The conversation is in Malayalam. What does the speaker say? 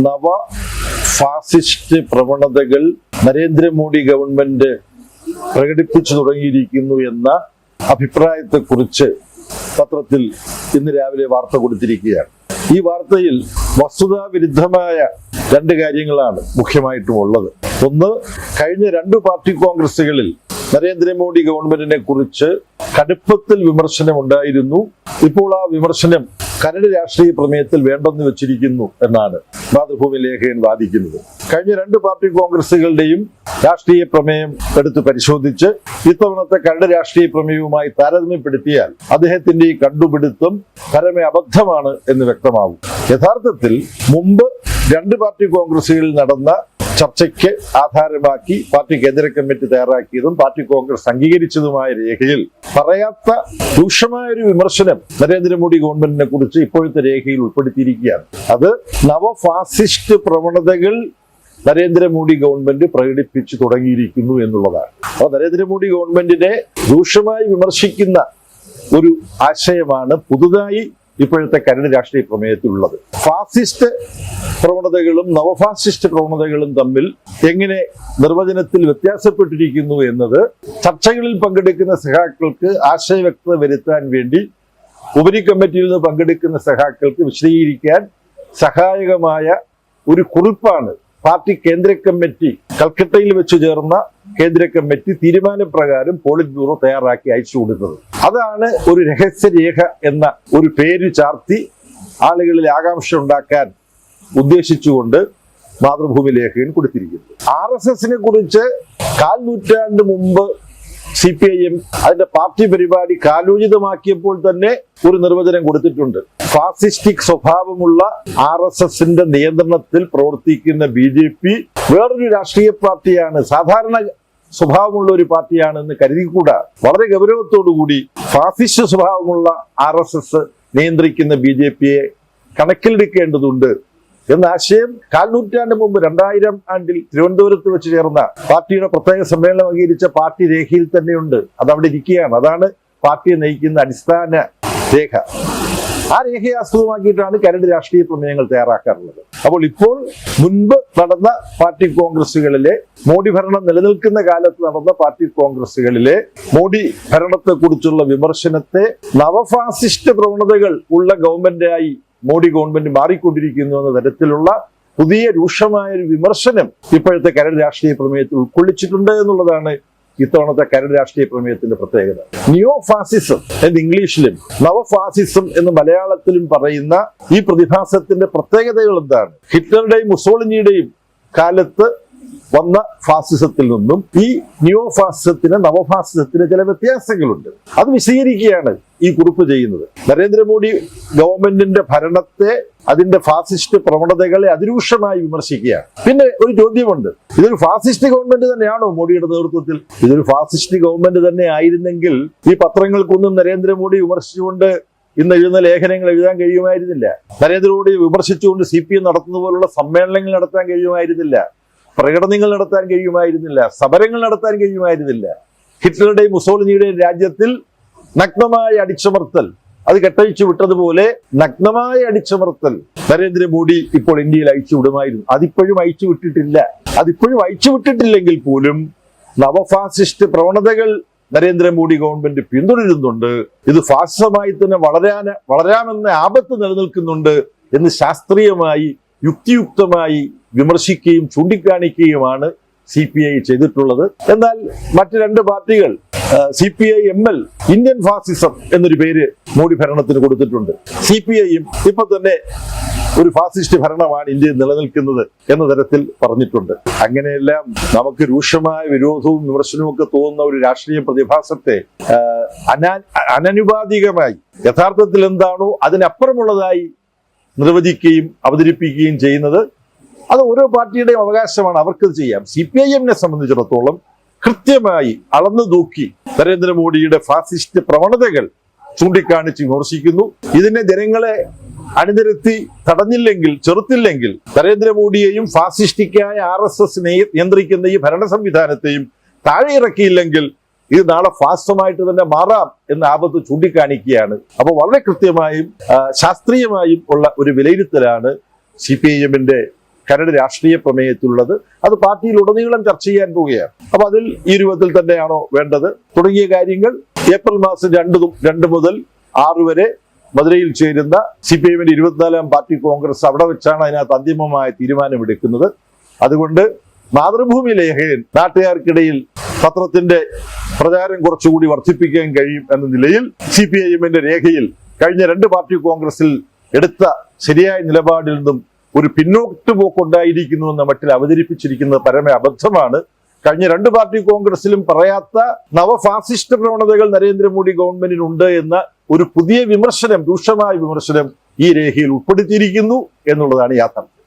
നവ ഫാസിസ്റ്റ് പ്രവണതകൾ നരേന്ദ്രമോദി ഗവൺമെന്റ് പ്രകടിപ്പിച്ചു തുടങ്ങിയിരിക്കുന്നു എന്ന അഭിപ്രായത്തെക്കുറിച്ച് പത്രത്തിൽ ഇന്ന് രാവിലെ വാർത്ത കൊടുത്തിരിക്കുകയാണ്. ഈ വാർത്തയിൽ വസ്തുതാവിരുദ്ധമായ രണ്ട് കാര്യങ്ങളാണ് മുഖ്യമായിട്ടും ഉള്ളത്. ഒന്ന് കഴിഞ്ഞ രണ്ട് പാർട്ടി കോൺഗ്രസുകളിൽ നരേന്ദ്രമോദി ഗവൺമെന്റിനെ കുറിച്ച് കടുപ്പത്തിൽ വിമർശനം ഉണ്ടായിരുന്നു. ഇപ്പോൾ ആ വിമർശനം കരട് രാഷ്ട്രീയ പ്രമേയത്തിൽ വേണ്ടെന്ന് വെച്ചിരിക്കുന്നു എന്നാണ് മാതൃഭൂമി ലേഖകൻ വാദിക്കുന്നത്. കഴിഞ്ഞ രണ്ട് പാർട്ടി കോൺഗ്രസുകളുടെയും രാഷ്ട്രീയ പ്രമേയം എടുത്ത് പരിശോധിച്ച് ഇത്തവണത്തെ കരട് രാഷ്ട്രീയ പ്രമേയവുമായി താരതമ്യപ്പെടുത്തിയാൽ അദ്ദേഹത്തിന്റെ ഈ കണ്ടുപിടുത്തം പരമ അബദ്ധമാണ് എന്ന് വ്യക്തമാവും യഥാർത്ഥത്തിൽ മുമ്പ് രണ്ട് പാർട്ടി കോൺഗ്രസുകളിൽ നടന്ന ചർച്ചയ്ക്ക് ആധാരമാക്കി പാർട്ടി കേന്ദ്ര കമ്മിറ്റി തയ്യാറാക്കിയതും പാർട്ടി കോൺഗ്രസ് അംഗീകരിച്ചതുമായ രേഖയിൽ പറയാത്ത രൂക്ഷമായ ഒരു വിമർശനം നരേന്ദ്രമോദി ഗവൺമെന്റിനെ കുറിച്ച് ഇപ്പോഴത്തെ രേഖയിൽ ഉൾപ്പെടുത്തിയിരിക്കുകയാണ്. അത് നവഫാസിസ്റ്റ് പ്രവണതകൾ നരേന്ദ്രമോദി ഗവൺമെന്റ് പ്രകടിപ്പിച്ചു തുടങ്ങിയിരിക്കുന്നു എന്നുള്ളതാണ്. അപ്പോൾ നരേന്ദ്രമോദി ഗവൺമെന്റിനെ രൂക്ഷമായി വിമർശിക്കുന്ന ഒരു ആശയമാണ് പുതുതായി ഇപ്പോഴത്തെ കരട് രാഷ്ട്രീയ പ്രമേയത്തിലുള്ളത്. ഫാസിസ്റ്റ് പ്രവണതകളും നവഫാസിസ്റ്റ് പ്രവണതകളും തമ്മിൽ എങ്ങനെ നിർവചനത്തിൽ വ്യത്യാസപ്പെട്ടിരിക്കുന്നു എന്നത് ചർച്ചകളിൽ പങ്കെടുക്കുന്ന സഖാക്കൾക്ക് ആശയവ്യക്തത വരുത്താൻ വേണ്ടി ഉപരി കമ്മിറ്റിയിൽ നിന്ന് പങ്കെടുക്കുന്ന സഖാക്കൾക്ക് വിശദീകരിക്കാൻ സഹായകമായ ഒരു കുറിപ്പാണ് പാർട്ടി കേന്ദ്ര കമ്മിറ്റി കൽക്കട്ടയിൽ വെച്ച് ചേർന്ന കേന്ദ്ര കമ്മിറ്റി തീരുമാനപ്രകാരം പോളിറ്റ് ബ്യൂറോ തയ്യാറാക്കി അയച്ചു കൊടുത്തത് അതാണ് ഒരു രഹസ്യരേഖ എന്ന ഒരു പേര് ചാർത്തി ആളുകളിൽ ആകാംക്ഷ ഉണ്ടാക്കാൻ ഉദ്ദേശിച്ചുകൊണ്ട് മാതൃഭൂമി ലേഖകൻ കൊടുത്തിരിക്കുന്നത്. ആർ എസ് എസിനെ കുറിച്ച് കാൽ നൂറ്റാണ്ട് മുമ്പ് സി പി ഐ എം അതിന്റെ പാർട്ടി പരിപാടി കാലോചിതമാക്കിയപ്പോൾ തന്നെ ഒരു നിർവചനം കൊടുത്തിട്ടുണ്ട്. ഫാസിസ്റ്റിക് സ്വഭാവമുള്ള ആർ എസ് എസിന്റെ നിയന്ത്രണത്തിൽ പ്രവർത്തിക്കുന്ന ബി ജെ പി വേറൊരു രാഷ്ട്രീയ പാർട്ടിയാണ്. സാധാരണ സ്വഭാവമുള്ള ഒരു പാർട്ടിയാണെന്ന് കരുതിക്കൂടാ. വളരെ ഗൗരവത്തോടുകൂടി ഫാസിസ്റ്റ് സ്വഭാവമുള്ള ആർ എസ് എസ് നിയന്ത്രിക്കുന്ന ബി ജെ പിയെ കണക്കിലെടുക്കേണ്ടതുണ്ട് എന്ന ആശയം കാൽനൂറ്റാണ്ട് മുമ്പ് രണ്ടായിരം ആണ്ടിൽ തിരുവനന്തപുരത്ത് വെച്ച് ചേർന്ന പാർട്ടിയുടെ പ്രത്യേക സമ്മേളനം അംഗീകരിച്ച പാർട്ടി രേഖയിൽ തന്നെയുണ്ട്. അത് അവിടെ ഇരിക്കുകയാണ്. അതാണ് പാർട്ടിയെ നയിക്കുന്ന അടിസ്ഥാന രേഖ. ആ രേഖയെ ആസ്പദമാക്കിയിട്ടാണ് കരട് രാഷ്ട്രീയ പ്രമേയങ്ങൾ തയ്യാറാക്കാറുള്ളത്. അപ്പോൾ ഇപ്പോൾ മുൻപ് നടന്ന പാർട്ടി കോൺഗ്രസുകളിലെ മോഡി ഭരണം നിലനിൽക്കുന്ന കാലത്ത് നടന്ന പാർട്ടി കോൺഗ്രസുകളിലെ മോഡി ഭരണത്തെക്കുറിച്ചുള്ള വിമർശനത്തെ നവഫാസിസ്റ്റ് പ്രവണതകൾ ഉള്ള ഗവൺമെന്റായി മോഡി ഗവൺമെന്റ് മാറിക്കൊണ്ടിരിക്കുന്നു എന്ന തരത്തിലുള്ള പുതിയ രൂക്ഷമായ ഒരു വിമർശനം ഇപ്പോഴത്തെ കരട് രാഷ്ട്രീയ പ്രമേയത്തിൽ ഉൾക്കൊള്ളിച്ചിട്ടുണ്ട് എന്നുള്ളതാണ് ഇത്തവണത്തെ കരട് രാഷ്ട്രീയ പ്രമേയത്തിന്റെ പ്രത്യേകത. നിയോ ഫാസിസം എന്ന് ഇംഗ്ലീഷിലും നവഫാസിസം എന്ന് മലയാളത്തിലും പറയുന്ന ഈ പ്രതിഭാസത്തിന്റെ പ്രത്യേകതകൾ എന്താണ്? ഹിറ്റ്ലറുടെയും മുസോളിനിയുടെയും കാലത്ത് വന്ന ഫാസിസത്തിൽ നിന്നും ഈ ന്യൂ ഫാസിസത്തിന് നവഫാസിസത്തിന് ചില വ്യത്യാസങ്ങളുണ്ട്. അത് വിശദീകരിക്കുകയാണ് ഈ കുറിപ്പ് ചെയ്യുന്നത്. നരേന്ദ്രമോദി ഗവൺമെന്റിന്റെ ഭരണത്തെ അതിന്റെ ഫാസിസ്റ്റ് പ്രവണതകളെ അതിരൂക്ഷമായി വിമർശിക്കുകയാണ്. പിന്നെ ഒരു ചോദ്യമുണ്ട്. ഇതൊരു ഫാസിസ്റ്റ് ഗവൺമെന്റ് തന്നെയാണോ മോഡിയുടെ നേതൃത്വത്തിൽ? ഇതൊരു ഫാസിസ്റ്റ് ഗവൺമെന്റ് തന്നെ ആയിരുന്നെങ്കിൽ ഈ പത്രങ്ങൾക്കൊന്നും നരേന്ദ്രമോദി വിമർശിച്ചുകൊണ്ട് ഇന്ന് എഴുതുന്ന ലേഖനങ്ങൾ എഴുതാൻ കഴിയുമായിരുന്നില്ല. നരേന്ദ്രമോദി വിമർശിച്ചുകൊണ്ട് സി പി എം നടത്തുന്ന പോലുള്ള സമ്മേളനങ്ങൾ നടത്താൻ കഴിയുമായിരുന്നില്ല. പ്രകടനങ്ങൾ നടത്താൻ കഴിയുമായിരുന്നില്ല സമരങ്ങൾ നടത്താൻ കഴിയുമായിരുന്നില്ല. ഹിറ്റ്ലറുടെയും മുസോളിനിയുടെയും രാജ്യത്തിൽ നഗ്നമായ അടിച്ചമർത്തൽ അത് കെട്ടഴിച്ചു വിട്ടതുപോലെ നഗ്നമായ അടിച്ചമർത്തൽ നരേന്ദ്രമോദി ഇപ്പോൾ ഇന്ത്യയിൽ അയച്ചു വിടുമായിരുന്നു. അതിപ്പോഴും അയച്ചു വിട്ടിട്ടില്ല. അതിപ്പോഴും അയച്ചു വിട്ടിട്ടില്ലെങ്കിൽ പോലും നവഫാസിസ്റ്റ് പ്രവണതകൾ നരേന്ദ്രമോദി ഗവൺമെന്റ് പിന്തുടരുന്നുണ്ട്. ഇത് ഫാസിസമായി തന്നെ വളരാൻ വളരാമെന്ന ആപത്ത് നിലനിൽക്കുന്നുണ്ട് എന്ന് ശാസ്ത്രീയമായി യുക്തിയുക്തമായി വിമർശിക്കുകയും ചൂണ്ടിക്കാണിക്കുകയുമാണ് സി പി ഐ ചെയ്തിട്ടുള്ളത്. എന്നാൽ മറ്റു രണ്ട് പാർട്ടികൾ C P I M L Indian fascism എന്നൊരു പേര് മോഡി ഭരണത്തിന് കൊടുത്തിട്ടുണ്ട്. സി പി ഐയും ഇപ്പൊ തന്നെ ഒരു ഫാസിസ്റ്റ് ഭരണമാണ് ഇന്ത്യയിൽ നിലനിൽക്കുന്നത് എന്ന തരത്തിൽ പറഞ്ഞിട്ടുണ്ട്. അങ്ങനെയെല്ലാം നമുക്ക് രൂക്ഷമായ വിരോധവും വിമർശനവും ഒക്കെ തോന്നുന്ന ഒരു രാഷ്ട്രീയ പ്രതിഭാസത്തെ അനാ അനനുപാതികമായി യഥാർത്ഥത്തിൽ എന്താണോ അതിനപ്പുറമുള്ളതായി നിർവചിക്കുകയും അവതരിപ്പിക്കുകയും ചെയ്യുന്നത് അത് ഓരോ പാർട്ടിയുടെയും അവകാശമാണ് അവർക്ക് ചെയ്യാം. സി പി ഐ എമ്മിനെ സംബന്ധിച്ചിടത്തോളം കൃത്യമായി അളന്നു തൂക്കി നരേന്ദ്രമോദിയുടെ ഫാസിസ്റ്റ് പ്രവണതകൾ ചൂണ്ടിക്കാണിച്ച് വിമർശിക്കുന്നു. ഇതിനെ ജനങ്ങളെ അണിനിരത്തി തടഞ്ഞില്ലെങ്കിൽ ചെറുത്തില്ലെങ്കിൽ നരേന്ദ്രമോദിയെയും ഫാസിസ്റ്റിക്കായ ആർ എസ് എസ് നിയന്ത്രിക്കുന്ന ഈ ഭരണ സംവിധാനത്തെയും താഴെ ഇറക്കിയില്ലെങ്കിൽ ഇത് നാളെ ഫാസ്റ്റമായിട്ട് തന്നെ മാറാം എന്ന ആപത്ത് ചൂണ്ടിക്കാണിക്കുകയാണ്. അപ്പോൾ വളരെ കൃത്യമായും ശാസ്ത്രീയമായും ഉള്ള ഒരു വിലയിരുത്തലാണ് സി പി ഐ എമ്മിന്റെ കരട് രാഷ്ട്രീയ പ്രമേയത്തിലുള്ളത് അത് പാർട്ടിയിൽ ഉടനീളം ചർച്ച ചെയ്യാൻ പോവുകയാണ്. അപ്പൊ അതിൽ ഈ രൂപത്തിൽ തന്നെയാണോ വേണ്ടത്? തുടങ്ങിയ കാര്യങ്ങൾ ഏപ്രിൽ മാസം രണ്ട് രണ്ട് മുതൽ ആറ് വരെ മധുരയിൽ ചേരുന്ന സി പി എമ്മിന്റെ ഇരുപത്തിനാലാം പാർട്ടി കോൺഗ്രസ് അവിടെ വെച്ചാണ് അതിനകത്ത് അന്തിമമായ തീരുമാനമെടുക്കുന്നത്. അതുകൊണ്ട് മാതൃഭൂമി ലേഖകൻ നാട്ടുകാർക്കിടയിൽ പത്രത്തിന്റെ പ്രചാരം കുറച്ചുകൂടി വർദ്ധിപ്പിക്കാൻ കഴിയും എന്ന നിലയിൽ സി പി ഐ എമ്മിന്റെ രേഖയിൽ കഴിഞ്ഞ രണ്ട് പാർട്ടി കോൺഗ്രസിൽ എടുത്ത ശരിയായ നിലപാടിൽ നിന്നും ഒരു പിന്നോട്ട് പോക്കുണ്ടായിരിക്കുന്നു എന്ന മട്ടിൽ അവതരിപ്പിച്ചിരിക്കുന്നത് പരമ അബദ്ധമാണ്. കഴിഞ്ഞ രണ്ട് പാർട്ടി കോൺഗ്രസിലും പറയാത്ത നവഫാസിസ്റ്റ് പ്രവണതകൾ നരേന്ദ്രമോദി ഗവൺമെന്റിനുണ്ട് എന്ന ഒരു പുതിയ വിമർശനം രൂക്ഷമായ വിമർശനം ഈ രേഖയിൽ ഉൾപ്പെടുത്തിയിരിക്കുന്നു എന്നുള്ളതാണ് യാഥാർത്ഥ്യം.